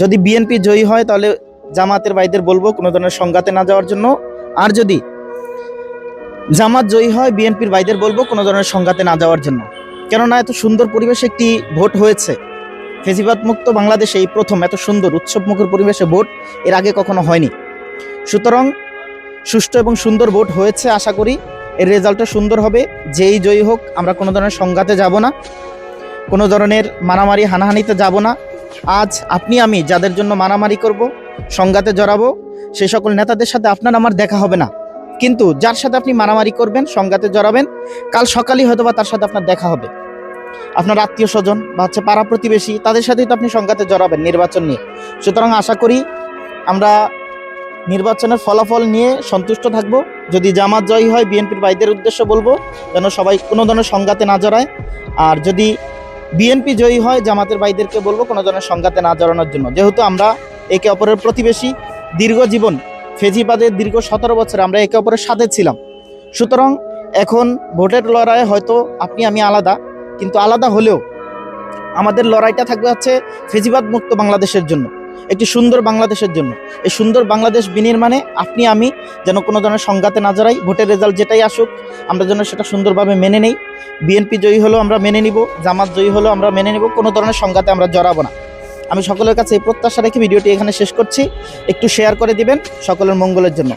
যদি বিএনপি জয়ী হয়, তাহলে জামাতের ভাইদের বলব কোনো ধরনের সংঘাতে না যাওয়ার জন্য। আর যদি জামাত জয়ী হয় বিএনপির ভাইদের বলব কোনো ধরনের সংঘাতে না যাওয়ার জন্য। কেননা এত সুন্দর পরিবেশে একটি ভোট হয়েছে। ফেজিবাদ মুক্ত বাংলাদেশে এই প্রথম এত সুন্দর উৎসবমুখর পরিবেশে ভোট এর আগে কখনো হয়নি। সুতরাং সুষ্ঠু এবং সুন্দর ভোট হয়েছে আশা করি। এর রেজাল্টটা সুন্দর হবে। যেই জয়ী হোক, আমরা কোনো ধরনের সংঘাতে যাব না। কোনো ধরনের মারামারি, হানাহানিতে যাব না। আজ আপনি, আমি যাদের জন্য মারামারি করব, সংঘাতে জড়াবো, সে সকল নেতাদের সাথে আপনার আমার দেখা হবে না। কিন্তু যার সাথে আপনি মারামারি করবেন, সংঘাতে জড়াবেন, কাল সকালেই হয়তো বা তার সাথে আপনার দেখা হবে। আপনার আত্মীয় স্বজন বা হচ্ছে পাড়া প্রতিবেশী, তাদের সাথেই তো আপনি সংঘাতে জড়াবেন নির্বাচন নিয়ে। সুতরাং আশা করি আমরা নির্বাচনের ফলাফল নিয়ে সন্তুষ্ট থাকব। যদি জামাত জয়ী হয়, বিএনপির ভাইদের উদ্দেশ্য বলব, যেন সবাই কোনো ধরনের সংঘাতে না জড়ায়। আর যদি বিএনপি জয়ী হয়, জামাতের ভাইদেরকে বলব কোনো ধরনের সংঘাতে না জড়ানোর জন্য। যেহেতু আমরা একে অপরের প্রতিবেশী, দীর্ঘ জীবন ফেজিবাদের দীর্ঘ সতেরো বছর আমরা একে অপরের সাথে ছিলাম। সুতরাং এখন ভোটের লড়াইয়ে হয়তো আপনি, আমি আলাদা, কিন্তু আলাদা হলেও আমাদের লড়াইটা থাকবে হচ্ছে ফেজিবাদ মুক্ত বাংলাদেশের জন্য। একটি সুন্দর বাংলাদেশের জন্য। এই সুন্দর বাংলাদেশ বিনির্মাণে আপনি, আমি যেন কোনো ধরনের সংঘাতে না জড়াই, ভোটের রেজাল্ট যেটাই আসুক, আমরা যেন সেটা সুন্দরভাবে মেনে নেই। বিএনপি জয়ী হলেও আমরা মেনে নিব, জামাত জয়ী হলেও আমরা মেনে নিব, কোনো ধরনের সংঘাতে আমরা জড়াবো না। আমি সকলের কাছে এই প্রত্যাশা রেখে ভিডিওটি এখানে শেষ করছি। একটু শেয়ার করে দিবেন সকলের মঙ্গলের জন্য।